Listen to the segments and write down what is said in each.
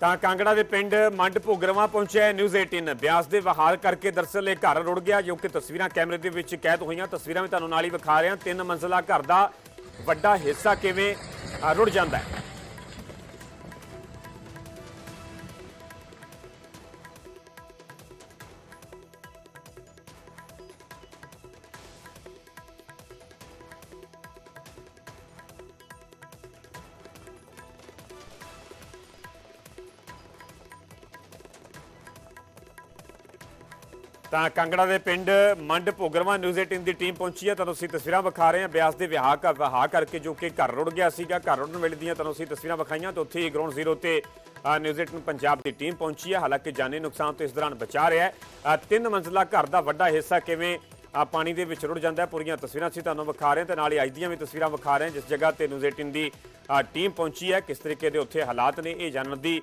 ਤਾਂ ਕਾਂਗੜਾ ਦੇ ਪਿੰਡ ਮੰਡ ਭੋਗਰਵਾ ਪਹੁੰਚਿਆ ਨਿਊਜ਼ 18 ਬਿਆਸ ਦੇ ਵਹਾਲ ਕਰਕੇ ਦਰਸਲ ਇਹ ਘਰ ਰੁੜ ਗਿਆ, ਜੋ ਕਿ ਤਸਵੀਰਾਂ ਕੈਮਰੇ ਦੇ ਵਿੱਚ ਕੈਦ ਹੋਈਆਂ। ਤਸਵੀਰਾਂ ਵੀ ਤੁਹਾਨੂੰ ਨਾਲ ਹੀ ਵਿਖਾ ਰਹੇ। ਹਾਂ ਤਿੰਨ ਮੰਜ਼ਲਾ ਘਰ ਦਾ ਵੱਡਾ ਹਿੱਸਾ ਕਿਵੇਂ ਰੁੜ ਜਾਂਦਾ ਹੈ। ਤਾਂ ਕਾਂਗੜਾ ਦੇ ਪਿੰਡ ਮੰਡ ਭੋਗਰਵਾ ਨਿਊਜ਼ 18 ਦੀ ਟੀਮ ਪਹੁੰਚੀ ਹੈ। ਤੁਹਾਨੂੰ ਅਸੀਂ ਤਸਵੀਰਾਂ ਵਿਖਾ ਰਹੇ ਹਾਂ। ਬਿਆਸ ਦੇ ਵਿਆਹ ਕਰ ਵਹਾ ਕਰਕੇ ਜੋ ਕਿ ਘਰ ਰੁੜ ਗਿਆ ਸੀਗਾ, ਘਰ ਰੁੜਨ ਵੇਲੇ ਦੀਆਂ ਤੁਹਾਨੂੰ ਅਸੀਂ ਤਸਵੀਰਾਂ ਵਿਖਾਈਆਂ ਤੇ ਉੱਥੇ ਹੀ ਗਰਾਊਂਡ ਜ਼ੀਰੋ ਤੇ ਨਿਊਜ਼ 18 ਪੰਜਾਬ ਦੀ ਟੀਮ ਪਹੁੰਚੀ ਹੈ। ਹਾਲਾਂਕਿ ਜਾਨੀ ਨੁਕਸਾਨ ਤੋਂ ਇਸ ਦੌਰਾਨ ਬਚਾ ਰਿਹਾ ਹੈ। ਤਿੰਨ ਮੰਜ਼ਲਾ ਘਰ ਦਾ ਵੱਡਾ ਹਿੱਸਾ ਕਿਵੇਂ ਪਾਣੀ ਦੇ ਵਿੱਚ ਰੁੜ ਜਾਂਦਾ ਹੈ, ਪੂਰੀਆਂ ਤਸਵੀਰਾਂ ਅਸੀਂ ਤੁਹਾਨੂੰ ਵਿਖਾ ਰਹੇ ਹਾਂ ਤੇ ਨਾਲ ਹੀ ਅੱਜ ਦੀਆਂ ਵੀ ਤਸਵੀਰਾਂ ਵਿਖਾ ਰਹੇ ਹਾਂ, ਜਿਸ ਜਗ੍ਹਾ ਤੇ ਨਿਊਜ਼ 18 ਦੀ ਟੀਮ ਪਹੁੰਚੀ ਹੈ। ਕਿਸ ਤਰੀਕੇ ਦੇ ਉੱਥੇ ਹਾਲਾਤ ਨੇ, ਇਹ ਜਾਣਨ ਦੀ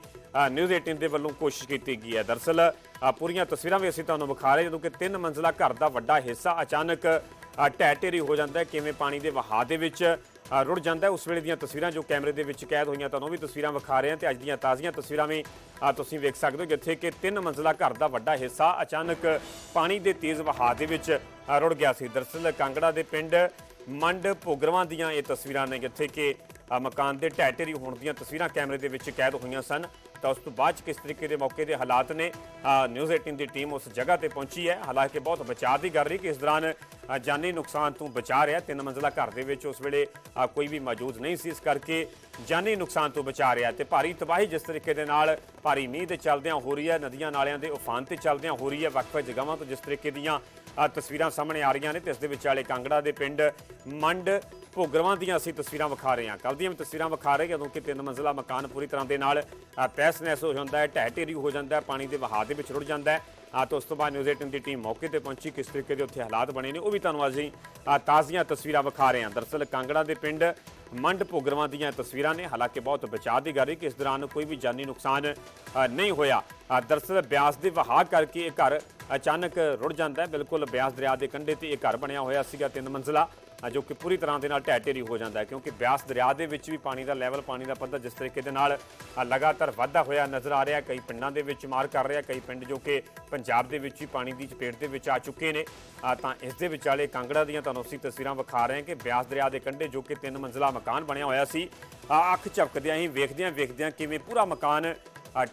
ਨਿਊਜ਼ 18 ਦੇ ਵੱਲੋਂ ਕੋਸ਼ਿਸ਼ ਕੀਤੀ ਗਈ ਹੈ। ਦਰਸਲ ਪੂਰੀਆਂ ਤਸਵੀਰਾਂ ਵੀ ਅਸੀਂ ਤੁਹਾਨੂੰ ਵਿਖਾ ਰਹੇ ਜਦੋਂ ਕਿ ਤਿੰਨ ਮੰਜ਼ਲਾ ਘਰ ਦਾ ਵੱਡਾ ਹਿੱਸਾ ਅਚਾਨਕ ਢਹਿ ਢੇਰੀ ਹੋ ਜਾਂਦਾ ਹੈ, ਕਿਵੇਂ ਪਾਣੀ ਦੇ ਵਹਾਅ ਦੇ ਵਿੱਚ ਰੁੜ ਜਾਂਦਾ ਉਸ ਵੇਲੇ ਦੀਆਂ ਤਸਵੀਰਾਂ ਜੋ ਕੈਮਰੇ ਦੇ ਵਿੱਚ ਕੈਦ ਹੋਈਆਂ ਤੁਹਾਨੂੰ ਵੀ ਤਸਵੀਰਾਂ ਵਿਖਾ ਰਹੇ ਹਾਂ ਤੇ ਅੱਜ ਦੀਆਂ ਤਾਜ਼ੀਆਂ ਤਸਵੀਰਾਂ ਵੀ ਤੁਸੀਂ ਵੇਖ ਸਕਦੇ ਹੋ, ਜਿੱਥੇ ਕਿ ਤਿੰਨ ਮੰਜ਼ਲਾ ਘਰ ਦਾ ਵੱਡਾ ਹਿੱਸਾ ਅਚਾਨਕ ਪਾਣੀ ਦੇ ਤੇਜ਼ ਵਹਾਅ ਦੇ ਵਿੱਚ ਰੁੜ ਗਿਆ ਸੀ। ਦਰਸਲ, ਕਾਂਗੜਾ ਦੇ ਪਿੰਡ ਮੰਡ ਭੋਗਰਵਾਂ ਦੀਆਂ ਇਹ ਤਸਵੀਰਾਂ ਨੇ, ਜਿੱਥੇ ਕਿ ਮਕਾਨ ਦੇ ਢਹਿ ਢੇਰੀ ਹੋਣ ਦੀਆਂ ਤਸਵੀਰਾਂ ਕੈਮਰੇ ਦੇ ਵਿੱਚ ਕੈਦ ਹੋਈਆਂ ਸਨ। ਤਾਂ ਉਸ ਤੋਂ ਬਾਅਦ 'ਚ ਕਿਸ ਤਰੀਕੇ ਦੇ ਮੌਕੇ ਦੇ ਹਾਲਾਤ ਨੇ ਨਿਊਜ਼ 18 ਦੀ ਟੀਮ ਉਸ ਜਗ੍ਹਾ ਤੇ ਪਹੁੰਚੀ ਹੈ। ਹਾਲਾਂਕਿ ਬਹੁਤ ਬਚਾਅ ਦੀ ਗੱਲ ਰਹੀ ਕਿ ਇਸ ਦੌਰਾਨ ਜਾਨੀ ਨੁਕਸਾਨ ਤੋਂ ਬਚਾ ਰਿਹਾ। ਤਿੰਨ ਮੰਜ਼ਲਾ ਘਰ ਦੇ ਵਿੱਚ ਉਸ ਵੇਲੇ ਕੋਈ ਵੀ ਮੌਜੂਦ ਨਹੀਂ ਸੀ। ਇਸ ਕਰਕੇ ਜਾਨੀ ਨੁਕਸਾਨ ਤੋਂ ਬਚਾ ਰਿਹਾ ਤੇ ਭਾਰੀ ਤਬਾਹੀ ਜਿਸ ਤਰੀਕੇ ਦੇ ਨਾਲ ਭਾਰੀ ਮੀਂਹ ਦੇ ਚੱਲਦਿਆਂ ਹੋ ਰਹੀ ਹੈ, ਨਦੀਆਂ ਨਾਲਿਆਂ ਦੇ ਉਫਾਨ ਤੇ ਚੱਲਦਿਆਂ ਹੋ ਰਹੀ ਹੈ। ਵੱਖ-ਵੱਖ ਜਗ੍ਹਾਵਾਂ ਤੋਂ ਜਿਸ ਤਰੀਕੇ ਦੀਆਂ ਤਸਵੀਰਾਂ ਸਾਹਮਣੇ ਆ ਰਹੀਆਂ ਨੇ ਤੇ ਇਸ ਦੇ ਵਿਚਾਲੇ ਕਾਂਗੜਾ ਦੇ ਪਿੰਡ ਮੰਡ ਭੋਗਰਵਾਂ ਦੀਆਂ ਅਸੀਂ ਤਸਵੀਰਾਂ ਵਿਖਾ ਰਹੇ ਹਾਂ। ਕੱਲ੍ਹ ਦੀਆਂ ਵੀ ਤਸਵੀਰਾਂ ਵਿਖਾ ਰਹੇ ਜਦੋਂ ਕਿ ਤਿੰਨ ਮੰਜ਼ਲਾ ਮਕਾਨ ਪੂਰੀ ਤਰ੍ਹਾਂ ਦੇ ਨਾਲ ਅ, ਤਹਿਸ-ਨਹਿਸ ਹੋ ਜਾਂਦਾ ਹੈ ਢਹਿ ਢੇਰੀ ਹੋ ਜਾਂਦਾ ਹੈ ਪਾਣੀ ਦੇ ਵਹਾਅ ਦੇ ਵਿੱਚ ਰੁੜ ਜਾਂਦਾ ਹੈ। ਆ ਤਾਂ ਉਸ ਤੋਂ ਬਾਅਦ ਨਿਊਜ਼ 18 ਦੀ ਟੀਮ ਮੌਕੇ ਤੇ ਪਹੁੰਚੀ ਕਿਸ ਤਰੀਕੇ ਦੇ ਉੱਥੇ ਹਾਲਾਤ ਬਣੇ ਨੇ ਉਹ ਵੀ ਤੁਹਾਨੂੰ ਅਸੀਂ ਤਾਜ਼ੀਆਂ ਤਸਵੀਰਾਂ ਵਿਖਾ ਰਹੇ ਹਾਂ। ਦਰਅਸਲ ਕਾਂਗੜਾ ਦੇ ਪਿੰਡ ਮੰਡ ਭੋਗਰਵਾਂ ਦੀਆਂ ਤਸਵੀਰਾਂ ਨੇ ਹਾਲਾਂਕਿ ਬਹੁਤ ਬਚਾਅ ਦੀ ਗੱਲ ਹੈ ਕਿ ਇਸ ਦੌਰਾਨ ਕੋਈ ਵੀ ਜਾਨੀ ਨੁਕਸਾਨ ਨਹੀਂ ਹੋਇਆ। ਅ, ਦਰਅਸਲ ਬਿਆਸ ਦੇ ਵਹਾਅ ਕਰਕੇ ਇਹ ਘਰ ਅਚਾਨਕ ਰੁੜ ਜਾਂਦਾ ਹੈ। ਬਿਲਕੁਲ ਬਿਆਸ ਦਰਿਆ ਦੇ ਕੰਢੇ ਤੇ ਇਹ ਘਰ ਬਣਿਆ ਹੋਇਆ ਸੀਗਾ ਤਿੰਨ ਮੰਜ਼ਲਾ। ਜੋ ਕਿ ਪੂਰੀ ਤਰ੍ਹਾਂ ਦੇ ਨਾਲ ਢਹਿ ਢੇਰੀ ਹੋ ਜਾਂਦਾ ਹੈ, ਕਿਉਂਕਿ ਬਿਆਸ ਦਰਿਆ ਦੇ ਵਿੱਚ ਵੀ ਪਾਣੀ ਦਾ ਲੈਵਲ, ਪਾਣੀ ਦਾ ਪੱਧਰ ਜਿਸ ਤਰੀਕੇ ਦੇ ਨਾਲ ਲਗਾਤਾਰ ਵਾਧਾ ਹੋਇਆ ਨਜ਼ਰ ਆ ਰਿਹਾ ਕਈ ਪਿੰਡਾਂ ਦੇ ਵਿੱਚ ਮਾਰ ਕਰ ਰਿਹਾ ਕਈ ਪਿੰਡ ਜੋ ਕਿ ਪੰਜਾਬ ਦੇ ਵਿੱਚ ਹੀ ਪਾਣੀ ਦੀ ਚਪੇਟ ਦੇ ਵਿੱਚ ਆ ਚੁੱਕੇ ਨੇ। ਤਾਂ ਇਸ ਦੇ ਵਿਚਾਲੇ ਕਾਂਗੜਾ ਦੀਆਂ ਤੁਹਾਨੂੰ ਅਸੀਂ ਤਸਵੀਰਾਂ ਵਿਖਾ ਰਹੇ ਹਾਂ ਕਿ ਬਿਆਸ ਦਰਿਆ ਦੇ ਕੰਢੇ ਜੋ ਕਿ ਤਿੰਨ ਮੰਜ਼ਲਾ ਮਕਾਨ ਬਣਿਆ ਹੋਇਆ ਸੀ ਅੱਖ ਝਪਕਦਿਆਂ ਹੀ ਵੇਖਦਿਆਂ ਵੇਖਦਿਆਂ ਕਿਵੇਂ ਪੂਰਾ ਮਕਾਨ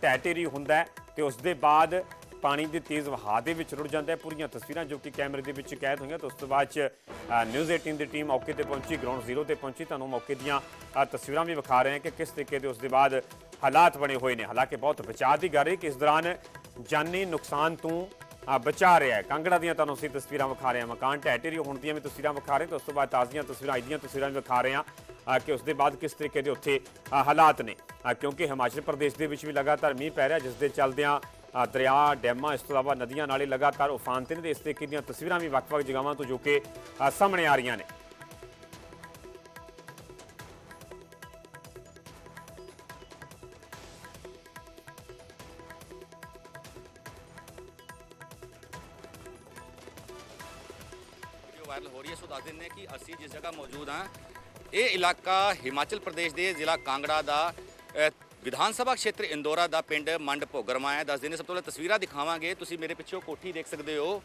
ਢਹਿ ਢੇਰੀ ਹੁੰਦਾ ਹੈ ਤੇ ਉਸ ਦੇ ਬਾਅਦ ਪਾਣੀ ਦੇ ਤੇਜ਼ ਵਹਾਅ ਦੇ ਵਿੱਚ ਰੁੜ ਜਾਂਦਾ ਹੈ। ਪੂਰੀਆਂ ਤਸਵੀਰਾਂ ਜੋ ਕਿ ਕੈਮਰੇ ਦੇ ਵਿੱਚ ਕੈਦ ਹੋਈਆਂ। ਤੇ ਉਸ ਤੋਂ ਬਾਅਦ ਚ ਨਿਊਜ਼ 18 ਦੀ ਟੀਮ ਮੌਕੇ ਤੇ ਪਹੁੰਚੀ, ਗਰਾਊਂਡ ਜ਼ੀਰੋ ਤੇ ਪਹੁੰਚੀ। ਤੁਹਾਨੂੰ ਮੌਕੇ ਦੀਆਂ ਤਸਵੀਰਾਂ ਵੀ ਵਿਖਾ ਰਹੇ ਹਾਂ ਕਿ ਕਿਸ ਤਰੀਕੇ ਦੇ ਉਸ ਦੇ ਬਾਅਦ ਹਾਲਾਤ ਬਣੇ ਹੋਏ ਨੇ। ਹਾਲਾਂਕਿ ਬਹੁਤ ਬਚਾਅ ਦੀ ਗੱਲ ਹੈ ਕਿ ਇਸ ਦੌਰਾਨ ਜਾਨੀ ਨੁਕਸਾਨ ਤੋਂ ਬਚਾ ਰਿਹਾ ਹੈ। ਕਾਂਗੜਾ ਦੀਆਂ ਤੁਹਾਨੂੰ ਅਸੀਂ ਤਸਵੀਰਾਂ ਵਿਖਾ ਰਹੇ ਹਾਂ। ਮਕਾਨ ਢਹਿ ਢੇਰੀ ਹੋਣ ਦੀਆਂ ਵੀ ਤਸਵੀਰਾਂ ਵਿਖਾ ਰਹੇ ਹਾਂ। ਤੇ ਉਸ ਤੋਂ ਬਾਅਦ ਤਾਜ਼ੀਆਂ ਤਸਵੀਰਾਂ ਅੱਜ ਤਸਵੀਰਾਂ ਵੀ ਵਿਖਾ ਰਹੇ ਹਾਂ ਕਿ ਉਸ ਦੇ ਬਾਅਦ ਕਿਸ ਤਰੀਕੇ ਦੇ ਉੱਥੇ ਹਾਲਾਤ ਨੇ। ਕਿਉਂਕਿ ਹਿਮਾਚਲ ਪ੍ਰਦੇਸ਼ ਦੇ ਵਿੱਚ ਵੀ ਲਗਾਤਾਰ ਮੀਂਹ ਪੈ ਰਿਹਾ, ਜਿਸ ਦੇ ਚੱਲਦਿਆਂ ਦਰਿਆ, ਡੈਮਾਂ, ਇਸ ਤੋਂ ਇਲਾਵਾ ਨਦੀਆਂ ਨਾਲੇ ਲਗਾਤਾਰ ਉਫਾਨ ਤੇ ਨੇ ਤੇ ਇਸ ਤਰੀਕੇ ਦੀਆਂ ਤਸਵੀਰਾਂ ਵੀ ਵੱਖ-ਵੱਖ ਜਗ੍ਹਾਵਾਂ ਤੋਂ ਜੋ ਕਿ ਸਾਹਮਣੇ ਆ ਰਹੀਆਂ ਨੇ। ਵਾਇਰਲ ਹੋ ਰਹੀ ਹੈ, ਸੋ ਦੱਸ ਦਿੰਦੇ ਕਿ ਅਸੀਂ ਜਿਸ ਜਗ੍ਹਾ ਮੌਜੂਦ ਹਾਂ, ਇਹ ਇਲਾਕਾ ਹਿਮਾਚਲ ਪ੍ਰਦੇਸ਼ ਦੇ ਜ਼ਿਲ੍ਹਾ ਕਾਂਗੜਾ ਦਾ ਵਿਧਾਨ ਸਭਾ ਖੇਤਰ ਇੰਦੋਰਾ ਦਾ ਪਿੰਡ ਮੰਡ ਭੋਗਰਮਾ ਹੈ। ਦੱਸ ਦਿੰਦੇ ਸਭ ਤੋਂ ਪਹਿਲਾਂ ਤਸਵੀਰਾਂ ਦਿਖਾਵਾਂਗੇ। ਤੁਸੀਂ ਮੇਰੇ ਪਿੱਛੇ ਉਹ ਕੋਠੀ ਦੇਖ ਸਕਦੇ ਹੋ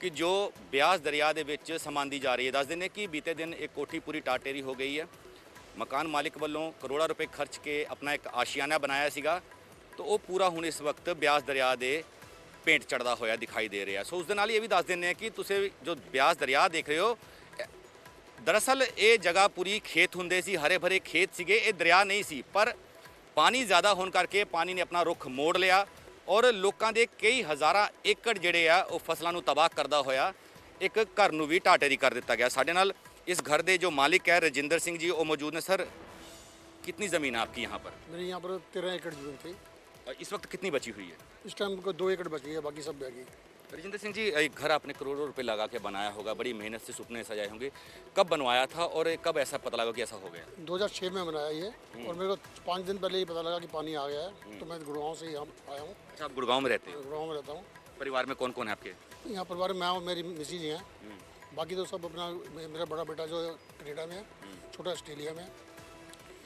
ਕਿ ਜੋ ਬਿਆਸ ਦਰਿਆ ਦੇ ਵਿੱਚ ਸਮਾਂਦੀ ਜਾ ਰਹੀ ਹੈ। ਦੱਸ ਦਿੰਦੇ ਕਿ ਬੀਤੇ ਦਿਨ ਇੱਕ ਕੋਠੀ ਪੂਰੀ ਟਾਟੇਰੀ ਹੋ ਗਈ ਹੈ। ਮਕਾਨ ਮਾਲਿਕ ਵੱਲੋਂ ਕਰੋੜਾਂ ਰੁਪਏ ਖਰਚ ਕੇ ਆਪਣਾ ਇੱਕ ਆਸ਼ੀਆਨਾ ਬਣਾਇਆ ਸੀਗਾ। ਤਾਂ ਉਹ ਪੂਰਾ ਹੁਣ ਇਸ ਵਕਤ ਬਿਆਸ ਦਰਿਆ ਦੇ ਪੇਂਟ ਚੜਦਾ ਹੋਇਆ ਦਿਖਾਈ ਦੇ ਰਿਹਾ ਸੋ ਉਸ ਦੇ ਨਾਲ ਇਹ ਵੀ ਦੱਸ ਦਿੰਦੇ ਆ ਕਿ ਤੁਸੀਂ ਜੋ ਬਿਆਸ ਦਰਿਆ ਦੇਖ ਰਹੇ ਹੋ ਦਰਅਸਲ ਇਹ ਜਗ੍ਹਾ ਪੂਰੀ ਖੇਤ ਹੁੰਦੇ ਸੀ, ਹਰੇ ਭਰੇ ਖੇਤ ਸੀਗੇ। ਇਹ ਦਰਿਆ ਨਹੀਂ ਸੀ, ਪਰ ਪਾਣੀ ਜ਼ਿਆਦਾ ਹੋਣ ਕਰਕੇ ਪਾਣੀ ਨੇ ਆਪਣਾ ਰੁਖ ਮੋੜ ਲਿਆ ਔਰ ਲੋਕਾਂ ਦੇ ਕਈ ਹਜ਼ਾਰਾਂ ਏਕੜ ਜਿਹੜੇ ਆ ਉਹ ਫਸਲਾਂ ਨੂੰ ਤਬਾਹ ਕਰਦਾ ਹੋਇਆ ਇੱਕ ਘਰ ਨੂੰ ਵੀ ਢਾਟੇਰੀ ਕਰ ਦਿੱਤਾ ਗਿਆ ਸਾਡੇ ਨਾਲ ਇਸ ਘਰ ਦੇ ਜੋ ਮਾਲਿਕ ਹੈ ਰਜਿੰਦਰ ਸਿੰਘ ਜੀ ਉਹ ਮੌਜੂਦ ਨੇ ਸਰ कितनी ज़मीन है आपकी यहाँ पर मेरे यहाँ पर तेरह एकड़ जमीन थी और इस वक्त कितनी बची हुई है इस टाइम को दो एकड़ बची है बाकी सब बह गई रजिंदर सिंह जी एक घर आपने करोड़ों रुपए लगा के बनाया होगा बड़ी मेहनत से सुपने सजाए होंगे। कब बनवाया था और कब ऐसा पता लगा कि ऐसा हो गया? 2006 में बनाया ये और मेरे को पाँच दिन पहले ही पता लगा कि पानी आ गया है तो मैं गुड़गांव से यहाँ आया हूँ। अच्छा आप गुड़गांव में रहते हैं? गुड़गांव में रहता हूँ। परिवार में कौन कौन है आपके? यहाँ परिवार में मैं और मेरी मिसिज हैं। बाकी तो सब अपना मेरा बड़ा बेटा जो कनेडा में है छोटा ऑस्ट्रेलिया में है।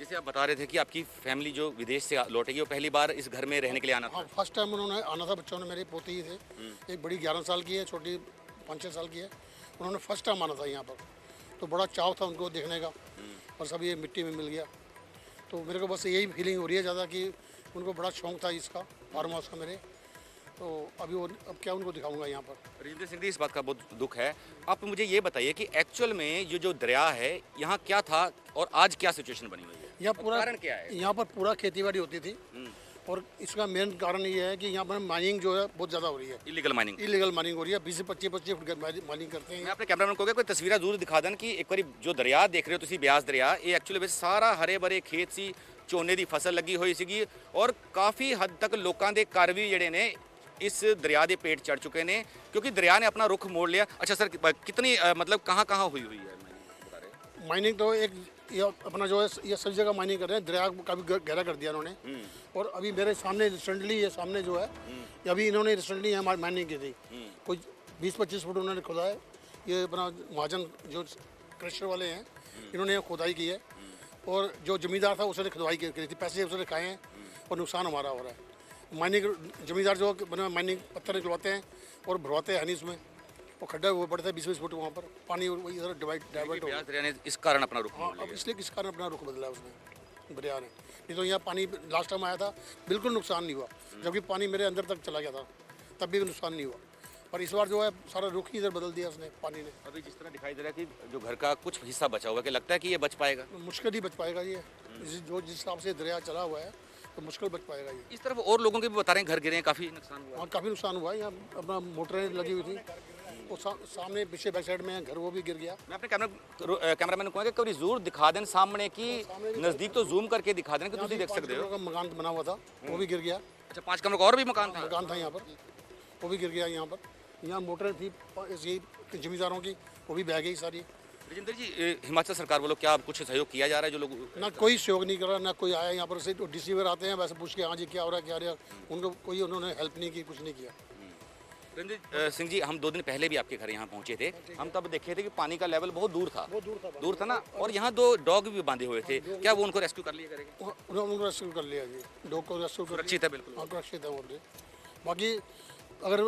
जैसे आप बता रहे थे कि आपकी फैमिली जो विदेश से लौटेगी वो पहली बार इस घर में रहने के लिए आना था। हाँ फ़र्स्ट टाइम उन्होंने आना था बच्चों ने मेरे पोते ही थे। एक बड़ी ग्यारह साल की है छोटी पाँच छः साल की है। उन्होंने फ़र्स्ट टाइम आना था यहाँ पर। तो बड़ा चाव था उनको देखने का और सब ये मिट्टी में मिल गया। तो मेरे को बस यही फीलिंग हो रही है ज़्यादा कि उनको बड़ा शौक था इसका फार्म हाउस का मेरे। तो अभी वो अब क्या उनको दिखाऊँगा यहाँ पर? राजेंद्र सिंह जी इस बात का बहुत दुख है। आप मुझे ये बताइए कि एक्चुअल में ये जो दरिया है यहाँ क्या था और आज क्या सिचुएशन बनी हुई है? यहाँ पूरा कारण क्या है? यहाँ पर पूरा खेती बाड़ी होती थी और इसका मेन कारण ये है कि यहाँ पर माइनिंग जो है बहुत ज़्यादा हो रही है इलीगल माइनिंग इलीगल माइनिंग हो रही है बीस से पच्चीस पच्चीस फुट माइनिंग करते हैं ਮੈਂ ਆਪਣੇ ਕੈਮਰਾਮੈਨ ਕਹੋਗੇ ਕੋਈ ਤਸਵੀਰਾਂ ਜ਼ਰੂਰ ਦਿਖਾ ਦੇਣ ਕਿ ਇੱਕ ਵਾਰੀ ਜੋ ਦਰਿਆ ਦੇਖ ਰਹੇ ਹੋ ਤੁਸੀਂ ਬਿਆਸ ਦਰਿਆ ਇਹ ਐਕਚੁਅਲੀ ਵਿੱਚ ਸਾਰਾ ਹਰੇ ਭਰੇ ਖੇਤ ਸੀ ਝੋਨੇ ਦੀ ਫਸਲ ਲੱਗੀ ਹੋਈ ਸੀਗੀ ਔਰ ਕਾਫੀ ਹੱਦ ਤੱਕ ਲੋਕਾਂ ਦੇ ਘਰ ਵੀ ਜਿਹੜੇ ਨੇ ਇਸ ਦਰਿਆ ਦੇ ਪੇਟ ਚੜ ਚੁੱਕੇ ਨੇ ਕਿਉਂਕਿ ਦਰਿਆ ਨੇ ਆਪਣਾ ਰੁਖ ਮੋੜ ਲਿਆ ਅੱਛਾ ਸਰ ਕਿਤਨੀ ਅ, मतलब कहाँ कहाँ हुई हुई है बता रहे माइनिंग तो एक ये अपना जो है ये सभी जगह माइनिंग कर रहे हैं। दरिया को काफ़ी गहरा कर दिया इन्होंने। और अभी मेरे सामने रिसेंटली ये सामने जो है अभी इन्होंने रिसेंटली यहाँ माइनिंग की थी। कुछ बीस पच्चीस फुट उन्होंने खोदा है। ये अपना महाजन जो क्रशर वाले हैं इन्होंने यहाँ खोदाई की है। और जो जमींदार था उसने खुदवाई करी थी। पैसे उसने खाए हैं और नुकसान हमारा हो रहा है। माइनिंग जमींदार जो बना माइनिंग पत्थर निकलवाते हैं और भरवाते हैं नहीं उसमें वो खड्डा वो पड़ता है बीस बीस फुट वहाँ पर। पानी वही इधर डिवाइड डाइवर्ट हो ने इस कारण अपना रुख हाँ अब इसलिए किस कारण अपना रुख बदला है उसने दरिया ने नहीं तो यहाँ पानी लास्ट टाइम आया था बिल्कुल नुकसान नहीं हुआ। जबकि पानी मेरे अंदर तक चला गया था तब भी नुकसान नहीं हुआ। पर इस बार जो है सारा रुख ही इधर बदल दिया उसने पानी ने। अभी जिस तरह दिखाई दे रहा है कि जो घर का कुछ हिस्सा बचा हुआ है कि लगता है कि ये बच पाएगा? मुश्किल ही बच पाएगा ये। जो जिस हिसाब से दरिया चला हुआ है तो मुश्किल बच पाएगा ये। इस तरफ़ और लोगों के भी बता रहे हैं घर गिरे हैं काफ़ी नुकसान हुआ काफ़ी नुकसान हुआ है यहाँ अपना मोटरें लगी हुई थी। सामने पीछे बैक साइड में घर वो भी गिर गया। मैं अपने कैमरा कैमरा मैन को कभी ज़रूर दिखा दें सामने की हाँ, नज़दीक तो जूम करके दिखा दें कि तो देख सकते हो। मकान बना हुआ था वो भी गिर गया। अच्छा पाँच कमरे का और भी मकान था? मकान था यहाँ पर वो भी गिर गया यहाँ पर। यहाँ मोटर थी यही जमींदारों की वो भी बह गई सारी। राजेंद्र जी हिमाचल सरकार वालों क्या कुछ सहयोग किया जा रहा है जो लोग ना कोई सहयोग नहीं कर रहा ना कोई आया यहाँ पर से डीसी आते हैं वैसे पूछ के हाँ जी क्या हो रहा है क्या रहा। उनको कोई उन्होंने हेल्प नहीं की कुछ नहीं किया। रंजित सिंह जी हम दो दिन पहले भी आपके घर यहाँ पहुँचे थे। हम तब देखे थे कि पानी का लेवल बहुत दूर था। बहुत दूर था दूर था ना? और यहाँ दो डॉग भी बांधे हुए थे। क्या वो उनको रेस्क्यू कर लिया करेंगे? उनको रेस्क्यू कर लिया डॉग को रेस्क्यू कर सुरक्षित है बिल्कुल। हाँ सुरक्षित है बाकी अगर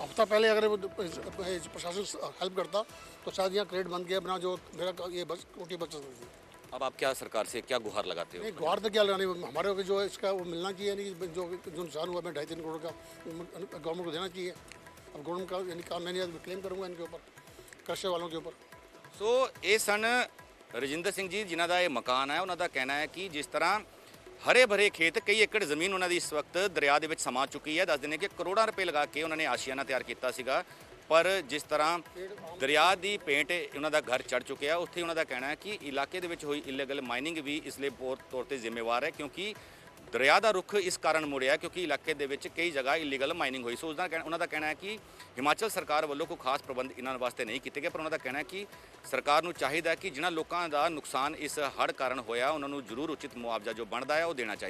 हफ़्ता पहले अगर वो प्रशासन हेल्प करता तो शायद यहाँ क्रेड बंद गया अपना जो मेरा ये बस रोटी बच सकती थी। अब आप क्या सरकार से क्या गुहार लगाते हो नहीं गुहार तो क्या लगाने हमारे को जो है इसका वो मिलना चाहिए नहीं जो जो नुकसान हुआ मैं ढाई तीन करोड़ का गवर्नमेंट को देना चाहिए अब गवर्नमेंट का यानी काम मैं नहीं क्लेम करूँगा इनके ऊपर कृषि वालों के ऊपर ਸੋ ਇਹ ਸਨ ਰਜਿੰਦਰ ਸਿੰਘ ਜੀ ਜਿਨ੍ਹਾਂ ਦਾ ਇਹ ਮਕਾਨ ਹੈ ਉਹਨਾਂ ਦਾ ਕਹਿਣਾ ਹੈ ਕਿ ਜਿਸ ਤਰ੍ਹਾਂ ਹਰੇ ਭਰੇ ਖੇਤ ਕਈ ਏਕੜ ਜ਼ਮੀਨ ਉਹਨਾਂ ਦੀ ਇਸ ਵਕਤ ਦਰਿਆ ਦੇ ਵਿੱਚ ਸਮਾ ਚੁੱਕੀ ਹੈ ਦੱਸ ਦਿੰਦੇ ਕਿ ਕਰੋੜਾਂ ਰੁਪਏ ਲਗਾ ਕੇ ਉਹਨਾਂ ਨੇ ਆਸ਼ੀਆਨਾ ਤਿਆਰ ਕੀਤਾ ਸੀਗਾ ਪਰ ਜਿਸ ਤਰ੍ਹਾਂ ਦਰਿਆ ਦੀ ਪੇਂਟ ਉਹਨਾਂ ਦਾ ਘਰ ਚੜ ਚੁੱਕਿਆ ਉੱਥੇ ਉਹਨਾਂ ਦਾ ਕਹਿਣਾ ਹੈ ਕਿ ਇਲਾਕੇ ਦੇ ਵਿੱਚ ਹੋਈ ਇਲੀਗਲ ਮਾਈਨਿੰਗ ਵੀ ਇਸ ਲਈ ਬਹੁਤ ਤੌਰ ਤੇ ਜ਼ਿੰਮੇਵਾਰ ਹੈ, ਕਿਉਂਕਿ ਦਰਿਆ ਦਾ ਰੁੱਖ ਇਸ ਕਾਰਨ ਮੁੜਿਆ ਕਿਉਂਕਿ ਇਲਾਕੇ ਦੇ ਵਿੱਚ ਕਈ ਜਗ੍ਹਾ ਇਲੀਗਲ ਮਾਈਨਿੰਗ ਹੋਈ। ਸੋ ਉਸ ਦਾ ਕਹਿਣਾ ਉਹਨਾਂ ਦਾ ਕਹਿਣਾ ਹੈ ਕਿ ਹਿਮਾਚਲ ਸਰਕਾਰ ਵੱਲੋਂ ਕੋਈ ਖਾਸ ਪ੍ਰਬੰਧ ਇਹਨਾਂ ਵਾਸਤੇ ਨਹੀਂ ਕੀਤੇ ਗਏ, ਪਰ ਉਹਨਾਂ ਦਾ ਕਹਿਣਾ ਹੈ ਕਿ ਸਰਕਾਰ ਨੂੰ ਚਾਹੀਦਾ ਕਿ ਜਿਨ੍ਹਾਂ ਲੋਕਾਂ ਦਾ ਨੁਕਸਾਨ ਇਸ ਹੜ੍ਹ ਕਾਰਨ ਹੋਇਆ, ਉਹਨਾਂ ਨੂੰ ਜ਼ਰੂਰ ਉਚਿਤ ਮੁਆਵਜ਼ਾ ਜੋ ਬਣਦਾ ਹੈ ਉਹ ਦੇਣਾ ਚਾਹੀਦਾ